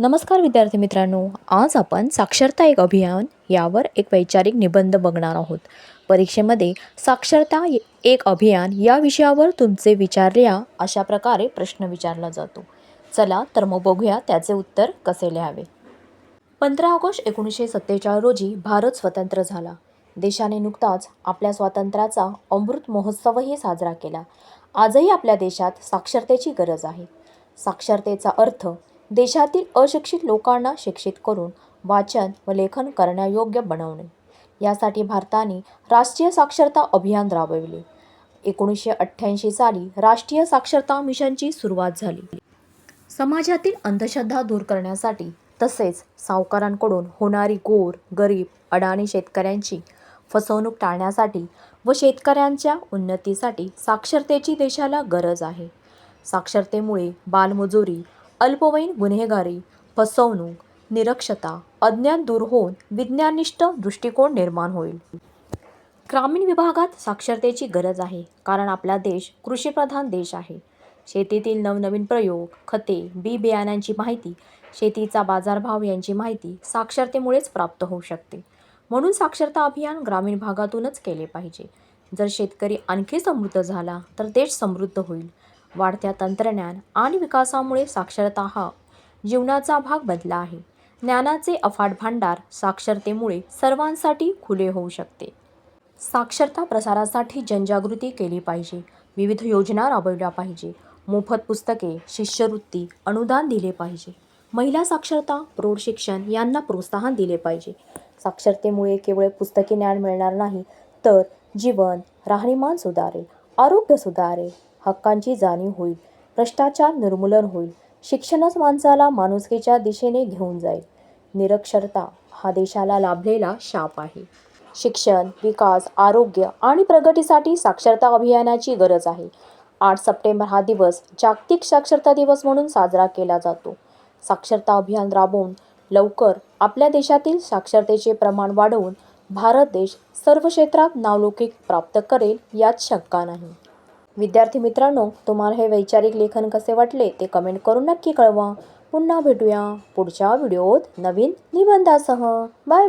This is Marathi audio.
नमस्कार विद्यार्थी मित्रांनो आज आपण साक्षरता एक अभियान यावर एक वैचारिक निबंध बघणार आहोत. परीक्षेमध्ये साक्षरता एक अभियान या विषयावर तुमचे विचारल्या अशा प्रकारे प्रश्न विचारला जातो. चला तर मग बघूया त्याचे उत्तर कसे लिहावे. पंधरा ऑगस्ट एकोणीसशे सत्तेचाळीस रोजी भारत स्वतंत्र झाला. देशाने नुकताच आपल्या स्वातंत्र्याचा अमृत महोत्सवही साजरा केला. आजही आपल्या देशात साक्षरतेची गरज आहे. साक्षरतेचा अर्थ देशातील अशिक्षित लोकांना शिक्षित करून वाचन व लेखन करण्यायोग्य बनवणे. यासाठी भारताने राष्ट्रीय साक्षरता अभियान राबविले. एकोणीसशे अठ्ठ्याऐंशी साली राष्ट्रीय साक्षरता मिशनची सुरुवात झाली. समाजातील अंधश्रद्धा दूर करण्यासाठी तसेच सावकारांकडून होणारी गोर गरीब अडाणी शेतकऱ्यांची फसवणूक टाळण्यासाठी व शेतकऱ्यांच्या उन्नतीसाठी साक्षरतेची देशाला गरज आहे. साक्षरतेमुळे बालमजुरी अल्पवयीन गुन्हेगारी फसवणूक निरक्षता अज्ञान दूर होऊन विज्ञाननिष्ठ दृष्टिकोन निर्माण होईल. ग्रामीण विभागात साक्षरतेची गरज आहे कारण आपला देश कृषीप्रधान देश आहे. शेतीतील नवनवीन प्रयोग खते बी बियाण्यांची माहिती शेतीचा बाजारभाव यांची माहिती साक्षरतेमुळेच प्राप्त होऊ शकते. म्हणून साक्षरता अभियान ग्रामीण भागातूनच केले पाहिजे. जर शेतकरी आणखी समृद्ध झाला तर देश समृद्ध होईल. वाढत्या तंत्रज्ञान आणि विकासामुळे साक्षरता हा जीवनाचा भाग बदला आहे. ज्ञानाचे अफाट भांडार साक्षरतेमुळे सर्वांसाठी खुले होऊ शकते. साक्षरता प्रसारासाठी जनजागृती केली पाहिजे. विविध योजना राबवल्या पाहिजे. मोफत पुस्तके शिष्यवृत्ती अनुदान दिले पाहिजे. महिला साक्षरता प्रौढ शिक्षण यांना प्रोत्साहन दिले पाहिजे. साक्षरतेमुळे केवळ पुस्तकी ज्ञान मिळणार नाही तर जीवन राहणीमान सुधारेल आरोग्य सुधारेल. हक्कांची जाणीव होईल. भ्रष्टाचार निर्मूलन होईल. शिक्षणच माणसाला माणुसकीच्या दिशेने घेऊन जाईल. निरक्षरता हा देशाला लाभलेला शाप आहे. शिक्षण विकास आरोग्य आणि प्रगतीसाठी साक्षरता अभियानाची गरज आहे. आठ सप्टेंबर हा दिवस जागतिक साक्षरता दिवस म्हणून साजरा केला जातो. साक्षरता अभियान राबवून लवकर आपल्या देशातील साक्षरतेचे प्रमाण वाढवून भारत देश सर्व क्षेत्रात नावलौकिक प्राप्त करेल यात शंका नाही. विद्यार्थी मित्रांनो तुम्हाला हे वैचारिक लेखन कसे वाटले ते कमेंट करून नक्की कळवा. पुन्हा भेटूया पुढच्या व्हिडिओत नवीन निबंधासह. Bye bye